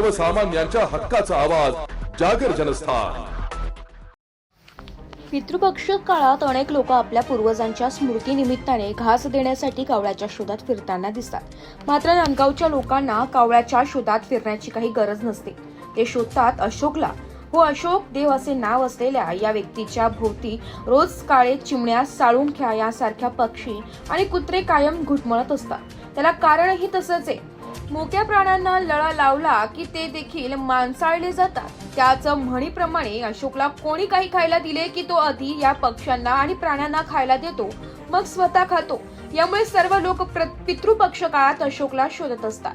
सर्वसामान्यांच्या हक्काचा आवाज जागर जनस्थान. पितृपक्ष काळात अनेक लोक आपल्या पूर्वजांच्या स्मृतीनिमित्ताने घास देण्यासाठी कावळ्याच्या शोधात फिरताना दिसतात. मात्र नांदगावच्या लोकांना कावळ्याच्या शोधात फिरण्याची काही गरज नसते. ते शोधतात अशोकला. व अशोक देव असे नाव असलेल्या या व्यक्तीच्या भोवती रोज काळे चिमण्या साळुंख्या यासारख्या पक्षी आणि कुत्रे कायम घुटमळत असतात. त्याला कारणही तसंच आहे. मोक्या प्राण्यांना लळा लावला की ते देखील मांसाळले जातात. त्याच म्हणीप्रमाणे अशोकला कोणी काही खायला दिले की तो आधी या पक्ष्यांना आणि प्राण्यांना खायला देतो मग स्वतः खातो. यामुळे सर्व लोक प्र- पितृपक्ष काळात अशोकला शोधत असतात.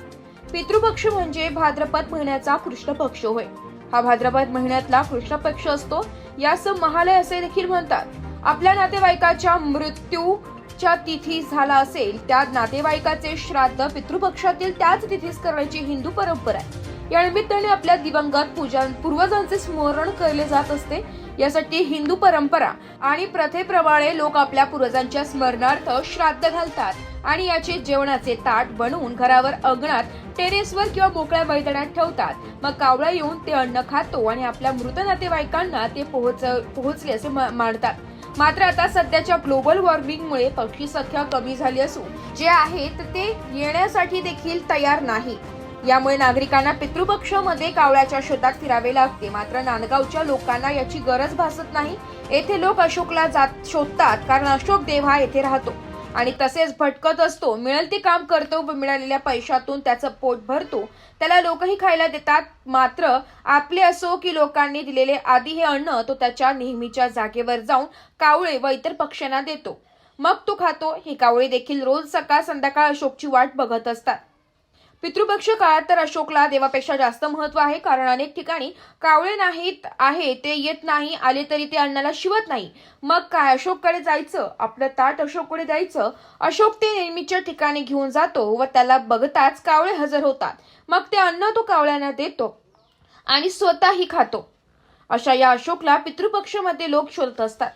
पितृपक्ष म्हणजे भाद्रपद महिन्याचा कृष्ण पक्ष होय. हा भाद्रपद महिन्यातला कृष्ण पक्ष असतो. यास महालय असे देखील म्हणतात. आपल्या नातेवाईकाच्या मृत्यू मृत्यूच्या तिथी झाला असेल त्या नातेवाईकाचे श्राद्ध पितृपक्षातील त्याच तिथीस करण्याची हिंदू परंपरा आहे. या निमित्ताने आपल्या दिवंगत पूजा पूर्वजांचे स्मरण केले जात असते. यासाठी हिंदू परंपरा आणि प्रथेप्रमाणे लोक आपल्या पूर्वजांच्या स्मरणार्थ श्राद्ध घालतात आणि याचे जेवणाचे ताट बनवून घरावर अंगणात टेरेसवर किंवा मोकळ्या मैदानात ठेवतात. मग कावळा येऊन ते अन्न खातो आणि आपल्या मृत नातेवाईकांना ते पोहोच पोहोचले असे मा- मानतात. मात्र आता सध्याच्या ग्लोबल वॉर्मिंगमुळे पक्षी संख्या कमी झाली असून जे आहेत ते येण्यासाठी देखील तयार नाही. यामुळे नागरिकांना पितृपक्षामध्ये कावळ्याच्या शोधात फिरावे लागते. मात्र नांदगावच्या लोकांना याची गरज भासत नाही. येथे लोक अशोकला जात शोधतात. कारण अशोक देव हा येथे राहतो. आणि तसेच भटकत असतो मिळेल ते काम करतो व मिळालेल्या पैशातून त्याचं पोट भरतो. त्याला लोकही खायला देतात मात्र आपले असो की लोकांनी दिलेले आधी हे अन्न तो त्याच्या नेहमीच्या जागेवर जाऊन कावळे व इतर पक्ष्यांना देतो. मग तो खातो हे कावळे देखील रोज सकाळ संध्याकाळ अशोकची वाट बघत असतात. पितृपक्ष काळात तर अशोकला देवापेक्षा जास्त महत्त्व आहे कारण अनेक ठिकाणी कावळे नाहीत आहे ते येत नाही आले तरी ते अन्नाला शिवत नाही. मग काय अशोककडे जायचं? आपलं ताट अशोककडे द्यायचं? अशोक ते नेहमीच्या ठिकाणी घेऊन जातो व त्याला बघताच कावळे हजर होतात. मग ते अन्न तो कावळ्यांना देतो आणि स्वतःही खातो. अशा या अशोकला पितृपक्षमध्ये लोक शोधत असतात.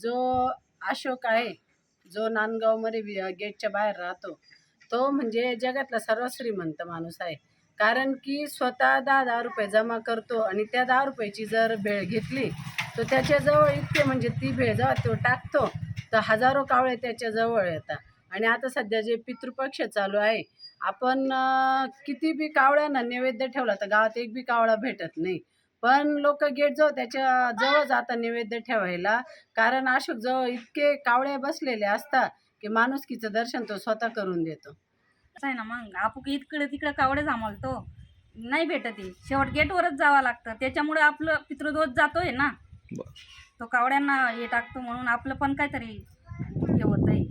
जो अशोक आहे जो नांदगावमध्ये गेटच्या बाहेर राहतो तो म्हणजे जगातला सर्वात श्रीमंत माणूस आहे. कारण की स्वतः दहा दहा रुपये जमा करतो आणि त्या दहा रुपयाची जर भेळ घेतली तर त्याच्याजवळ इतके म्हणजे ती भेळ जेव्हा तो टाकतो तर हजारो कावळे त्याच्याजवळ येतात. आणि आता सध्या जे पितृपक्ष चालू आहे आपण किती बी कावळ्यांना नैवेद्य ठेवला तर गावात एक बी कावळा भेटत नाही. पण लोक गेट जाऊ त्याच्याजवळ जातात नैवेद्य ठेवायला. कारण अशोक जवळ इतके कावळे बसलेले असतात की माणुसकीचं दर्शन तो स्वतः करून देतो. असं आहे ना मग. आपण इकडे तिकडे कावडे जामलतो नाही भेटत आहे शेवट गेटवरच जावं लागतं. त्याच्यामुळे आपलं पितृदोष जातोय ना. तो कावड्यांना हे टाकतो म्हणून आपलं पण काहीतरी हे होतंय.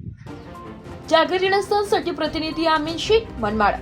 जागरण प्रतिनिधी आमिन शेख मनमाड.